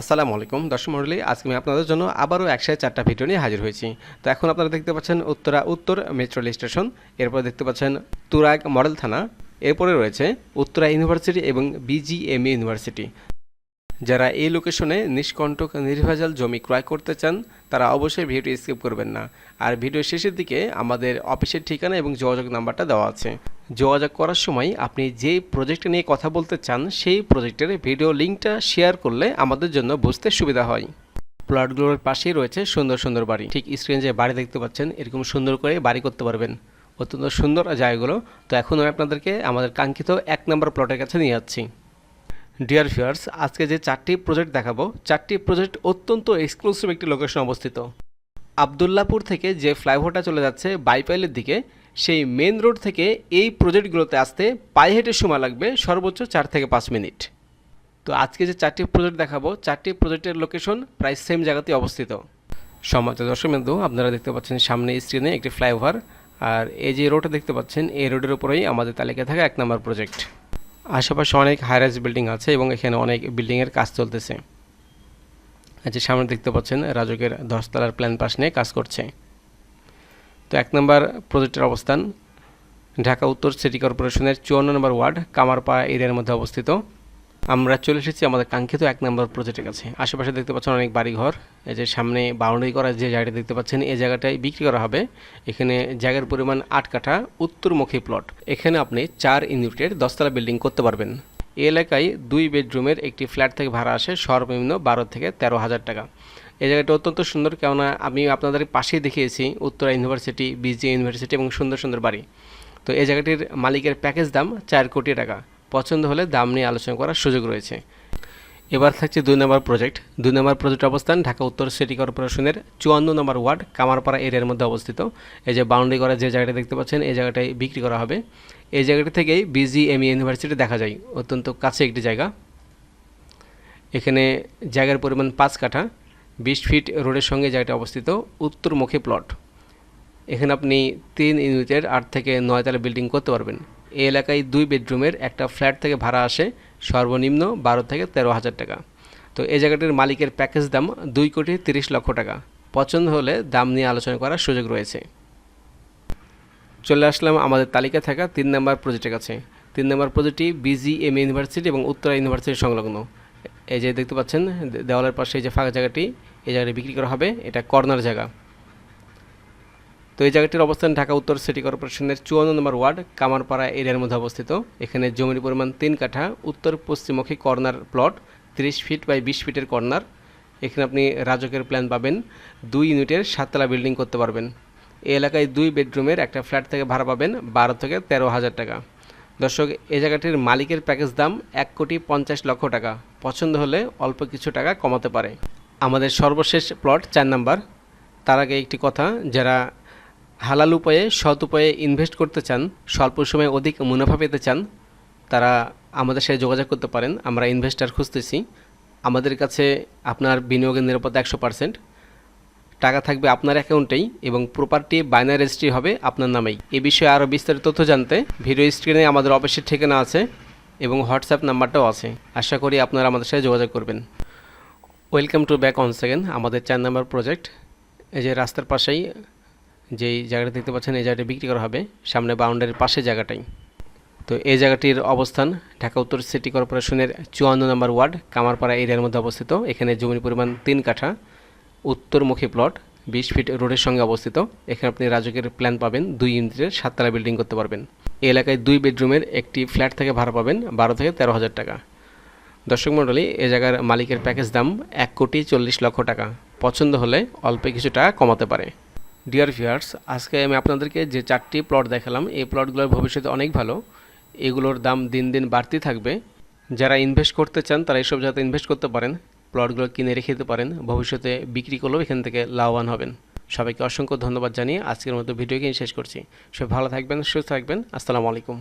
আসসালামু আলাইকুম। দর্শক মন্ডলী আজকে আমি আপনাদের জন্য আবারও একসাথে চারটা ভিডিও নিয়ে হাজির হয়েছি। তো এখন আপনারা দেখতে পাচ্ছেন উত্তরা উত্তর মেট্রো রেল স্টেশন এরপর দেখতে পাচ্ছেন তুরাগ মডেল থানা, এরপরে রয়েছে উত্তরা ইউনিভার্সিটি এবং বিজিএমই ইউনিভার্সিটি যারা এই লোকেশনে নিষ্কণ্টক, নির্ভেজাল জমি ক্রয় করতে চান, তারা অবশ্যই ভিডিওটি স্কিপ করবেন না। আর ভিডিও শেষের দিকে আমাদের অফিসের ঠিকানা এবং যোগাযোগ নাম্বারটা দেওয়া আছে। যোগাযোগ করার সময় আপনি যে প্রজেক্ট নিয়ে কথা বলতে চান, সেই প্রজেক্টের ভিডিও লিঙ্কটা শেয়ার করলে আমাদের জন্য বুঝতে সুবিধা হয়। প্লটগুলোর পাশেই রয়েছে সুন্দর সুন্দর বাড়ি। ঠিক স্ক্রিনে যে বাড়ি দেখতে পাচ্ছেন, এরকম সুন্দর করে বাড়ি করতে পারবেন। অত্যন্ত সুন্দর জায়গাগুলো। তো এখন আমি আপনাদেরকে আমাদের কাঙ্ক্ষিত এক নম্বর প্লটের কাছে নিয়ে যাচ্ছি। ডিয়ার ফিয়ার্স আজকে যে চারটি প্রজেক্ট দেখাবো, চারটি প্রজেক্ট অত্যন্ত এক্সক্লুসিভ একটি লোকেশন অবস্থিত। আবদুল্লাপুর থেকে যে ফ্লাইওভারটা চলে যাচ্ছে বাইপাইলের দিকে সেই মেন রোড থেকে এই প্রজেক্টগুলোতে আসতে পায়ে হেঁটে সময় লাগবে সর্বোচ্চ চার থেকে পাঁচ মিনিট। তো আজকে যে চারটি প্রজেক্ট দেখাবো, চারটি প্রজেক্টের লোকেশন প্রায় সেম জায়গাতেই অবস্থিত। সমাজ দর্শক বিন্দু আপনারা দেখতে পাচ্ছেন সামনে স্ক্রিনে একটি ফ্লাইওভার আর এই যে রোডটা দেখতে পাচ্ছেন, এই রোডের উপরেই আমাদের তালিকায় থাকা এক নম্বর প্রজেক্ট আশেপাশে অনেক হাইরাইজ বিল্ডিং আছে এবং এখানে অনেক বিল্ডিংয়ের কাজ চলতেছে। আচ্ছা সামনে দেখতে পাচ্ছেন রাজকের দশতলার প্ল্যান পাস নিয়ে কাজ করছে। তো এক নম্বর প্রজেক্টের অবস্থান, ঢাকা উত্তর সিটি কর্পোরেশনের চুয়ান্ন নম্বর ওয়ার্ড, কামারপাড়া এরিয়ার মধ্যে অবস্থিত। আমরা চলে এসেছি আমাদের কাঙ্ক্ষিত এক নম্বর প্রজেক্টের কাছে। আশেপাশে দেখতে পাচ্ছেন অনেক বাড়িঘর। এই যে সামনে বাউন্ডারি করা যে জায়গাটা দেখতে পাচ্ছেন, এই জায়গাটায় বিক্রি করা হবে। এখানে জায়গার পরিমাণ আট কাঠা উত্তরমুখী প্লট। এখানে আপনি চার ইউনিটের দশতলা বিল্ডিং করতে পারবেন। এলাকায় দুই বেডরুমের একটি ফ্ল্যাট থেকে ভাড়া আসে সর্বনিম্ন বারো থেকে তেরো হাজার টাকা। এই জায়গাটা অত্যন্ত সুন্দর, কেননা আমি আপনাদের পাশেই দেখিয়েছি উত্তরা ইউনিভার্সিটি বিজি ইউনিভার্সিটি এবং সুন্দর সুন্দর বাড়ি। তো এই জায়গাটির মালিকের প্যাকেজ দাম চার কোটি টাকা। পছন্দ হলে দাম নিয়ে আলোচনা করার সুযোগ রয়েছে। এবার থাকছে দুই নম্বর প্রজেক্ট। দুই নম্বর প্রজেক্ট অবস্থান ঢাকা উত্তর সিটি কর্পোরেশনের চুয়ান্ন নম্বর ওয়ার্ড কামারপাড়া এরিয়ার মধ্যে অবস্থিত। এই যে বাউন্ডারি করা যে জায়গাটা দেখতে পাচ্ছেন, এই জায়গাটায় বিক্রি করা হবে। এই জায়গাটি থেকেই বিজিএমই ইউনিভার্সিটি দেখা যায়। অত্যন্ত কাছে একটি জায়গা। এখানে জায়গার পরিমাণ পাঁচ কাঠা, বিশ ফিট রোডের সঙ্গে জায়গাটা অবস্থিত, উত্তরমুখী প্লট। এখানে আপনি তিন ইউনিটের আট থেকে নয়তলা বিল্ডিং করতে পারবেন। এই এলাকায় দুই বেডরুমের একটা ফ্ল্যাট থেকে ভাড়া আসে সর্বনিম্ন বারো থেকে তেরো হাজার টাকা। তো এই জায়গাটির মালিকের প্যাকেজ দাম দুই কোটি তিরিশ লক্ষ টাকা। পছন্দ হলে দাম নিয়ে আলোচনা করার সুযোগ রয়েছে। চলে আসলাম আমাদের তালিকায় থাকা তিন নম্বর প্রজেক্টের কাছে। তিন নম্বর প্রজেক্টটি বিজিএম ইউনিভার্সিটি এবং উত্তরা ইউনিভার্সিটি সংলগ্ন। এই যে দেখতে পাচ্ছেন দেওয়ালের পাশে এই যে ফাঁকা জায়গাটি, এই জায়গাটি বিক্রি করা হবে। এটা কর্নার জায়গা। তো এই জায়গাটির অবস্থান ঢাকা উত্তর সিটি কর্পোরেশনের চুয়ান্ন নম্বর ওয়ার্ড, কামারপাড়া এরিয়ার মধ্যে অবস্থিত। এখানে জমির পরিমাণ তিন কাঠা, উত্তর পশ্চিমমুখী কর্নার প্লট তিরিশ ফিট বাই বিশ ফিটের কর্নার। এখানে আপনি রাজকের প্ল্যান পাবেন। দুই ইউনিটের সাততলা বিল্ডিং করতে পারবেন। এই এলাকায় দুই বেডরুমের একটা ফ্ল্যাট থেকে ভাড়া পাবেন বারো থেকে তেরো হাজার টাকা। দর্শক, এই জায়গাটির মালিকের প্যাকেজ দাম এক কোটি পঞ্চাশ লক্ষ টাকা। পছন্দ হলে অল্প কিছু টাকা কমাতে পারে। আমাদের সর্বশেষ প্লট চার নাম্বার। তার আগে একটি কথা, যারা হালাল উপায়ে, সৎ উপায়ে ইনভেস্ট করতে চান, স্বল্প সময়ে অধিক মুনাফা পেতে চান, তারা আমাদের সাথে যোগাযোগ করতে পারেন। আমরা ইনভেস্টার খুঁজতেছি। আমাদের কাছে আপনার বিনিয়োগের নিরাপত্তা একশো পার্সেন্ট টাকা থাকবে আপনার অ্যাকাউন্টেই এবং প্রপার্টি বাইনার রেজিস্ট্রি হবে আপনার নামেই। এ বিষয়ে আরও বিস্তারিত তথ্য জানতে ভিডিও স্ক্রিনে আমাদের অফিসের ঠিকানা আছে এবং হোয়াটসঅ্যাপ নাম্বারটাও আছে। আশা করি আপনারা আমাদের সাথে যোগাযোগ করবেন। Welcome to back on second আমাদের চার নাম্বার প্রজেক্ট এই যে রাস্তার পাশেই যেই জায়গাটা দেখতে পাচ্ছেন, এই জায়গাটা বিক্রি করা হবে। সামনে বাউন্ডারির পাশে জায়গাটাই। তো এই জায়গাটির অবস্থান ঢাকা উত্তর সিটি কর্পোরেশনের চুয়ান্ন নম্বর ওয়ার্ড, কামারপাড়া এরিয়ার মধ্যে অবস্থিত। এখানে জমির পরিমাণ তিন কাঠা। উত্তরমুখী প্লট, বিশ ফিট রোডের সঙ্গে অবস্থিত। এখানে আপনি রাজকের প্ল্যান পাবেন, দুই ইউনিটের সাততলা বিল্ডিং করতে পারবেন। এই এলাকায় দুই বেডরুমের একটি ফ্ল্যাট থেকে ভাড়া পাবেন বারো থেকে তেরো হাজার টাকা। দর্শক মণ্ডলী, এ জায়গার মালিকের প্যাকেজ দাম এক কোটি চল্লিশ লক্ষ টাকা। পছন্দ হলে অল্প কিছু টাকা কমাতে পারে। ডিয়ার ভিউয়ার্স আজকে আমি আপনাদেরকে যে চারটি প্লট দেখালাম, এই প্লটগুলোর ভবিষ্যতে অনেক ভালো। এগুলোর দাম দিন দিন বাড়তি থাকবে। যারা ইনভেস্ট করতে চান, তারা এইসব যাতে ইনভেস্ট করতে পারেন। প্লটগুলো কিনে রেখে দিতে পারেন, ভবিষ্যতে বিক্রি করলেও এখান থেকে লাভবান হবেন। সবাইকে অসংখ্য ধন্যবাদ জানিয়ে আজকের মতো ভিডিওকে শেষ করছি। সব ভালো থাকবেন, সুস্থ থাকবেন। আসসালামু আলাইকুম।